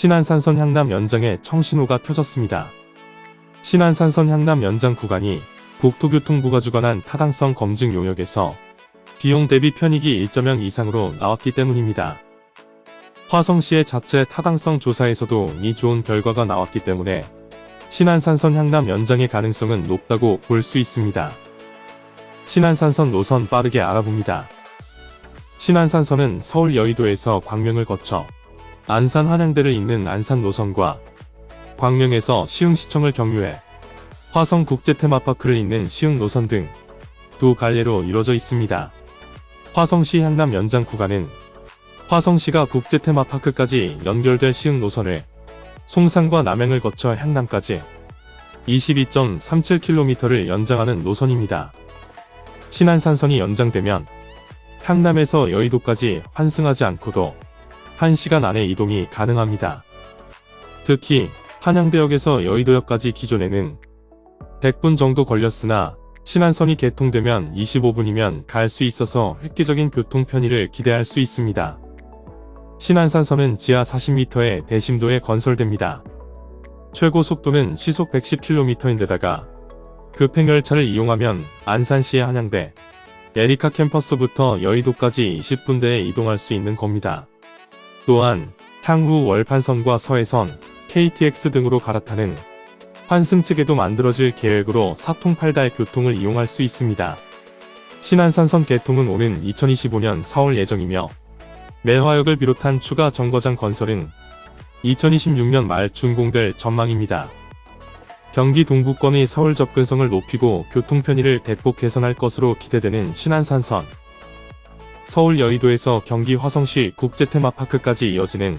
신안산선 향남 연장에 청신호가 켜졌습니다. 신안산선 향남 연장 구간이 국토교통부가 주관한 타당성 검증 용역에서 비용 대비 편익이 1.0 이상으로 나왔기 때문입니다. 화성시의 자체 타당성 조사에서도 이 좋은 결과가 나왔기 때문에 신안산선 향남 연장의 가능성은 높다고 볼 수 있습니다. 신안산선 노선 빠르게 알아봅니다. 신안산선은 서울 여의도에서 광명을 거쳐 안산 한양대를 잇는 안산 노선과 광명에서 시흥시청을 경유해 화성 국제테마파크를 잇는 시흥 노선 등 두 갈래로 이루어져 있습니다. 화성시 향남 연장 구간은 화성시가 국제테마파크까지 연결될 시흥 노선을 송산과 남양을 거쳐 향남까지 22.37km를 연장하는 노선입니다. 신안산선이 연장되면 향남에서 여의도까지 환승하지 않고도 1시간 안에 이동이 가능합니다. 특히 한양대역에서 여의도역까지 기존에는 100분 정도 걸렸으나 신안선이 개통되면 25분이면 갈 수 있어서 획기적인 교통 편의를 기대할 수 있습니다. 신안산선은 지하 40m의 대심도에 건설됩니다. 최고 속도는 시속 110km인데다가 급행열차를 이용하면 안산시의 한양대, 에리카 캠퍼스부터 여의도까지 20분대에 이동할 수 있는 겁니다. 또한 향후 월판선과 서해선, KTX 등으로 갈아타는 환승 측에도 만들어질 계획으로 사통팔달 교통을 이용할 수 있습니다. 신안산선 개통은 오는 2025년 4월 예정이며 매화역을 비롯한 추가 정거장 건설은 2026년 말 준공될 전망입니다. 경기 동부권의 서울 접근성을 높이고 교통 편의를 대폭 개선할 것으로 기대되는 신안산선. 서울 여의도에서 경기 화성시 국제테마파크까지 이어지는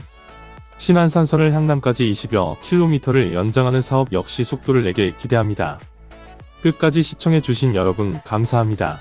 신안산선을 향남까지 20여 킬로미터를 연장하는 사업 역시 속도를 내길 기대합니다. 끝까지 시청해주신 여러분 감사합니다.